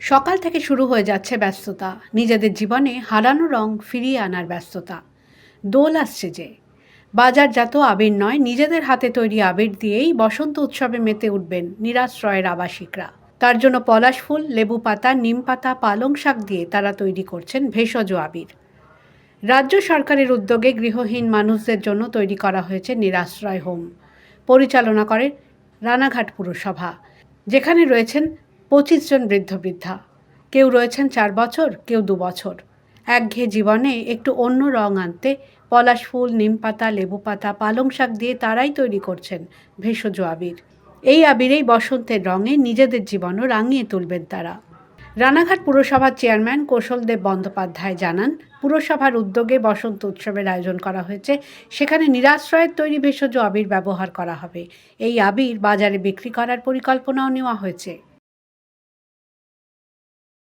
সকাল থেকে শুরু হয়ে যাচ্ছে ব্যস্ততা। নিজেদের জীবনে হারানো রং ফিরিয়ে আনার ব্যস্ততা। দোল আসছে যে। বাজারজাত আবির নয়, নিজেদের হাতে তৈরি আবির দিয়েই বসন্ত উৎসবে মেতে উঠবেন নিরাশ্রয়ের আবাসিকরা। তার জন্য পলাশ ফুল, লেবু পাতা, নিম পাতা, পালং শাক দিয়ে তারা তৈরি করছেন ভেষজ আবির। রাজ্য সরকারের উদ্যোগে গৃহহীন মানুষদের জন্য তৈরি করা হয়েছে নিরাশ্রয় হোম। পরিচালনা করে রানাঘাট পুরসভা, যেখানে রয়েছেন পঁচিশ জন বৃদ্ধ বৃদ্ধা। কেউ রয়েছেন চার বছর, কেউ দু বছর। একঘেয়ে জীবনে একটু অন্য রং আনতে পলাশ ফুল, নিম পাতা, লেবু পাতা, পালং শাক দিয়ে তারাই তৈরি করছেন ভেষজ আবির। এই আবিরেই বসন্তের রঙে নিজেদের জীবনও রাঙিয়ে তুলবেন তারা। রানাঘাট পুরসভার চেয়ারম্যান কৌশলদেব বন্দ্যোপাধ্যায় জানান, পুরসভার উদ্যোগে বসন্ত উৎসবের আয়োজন করা হয়েছে। সেখানে নিরাশ্রয়ের তৈরি ভেষজ আবির ব্যবহার করা হবে। এই আবির বাজারে বিক্রি করার পরিকল্পনাও নেওয়া হয়েছে।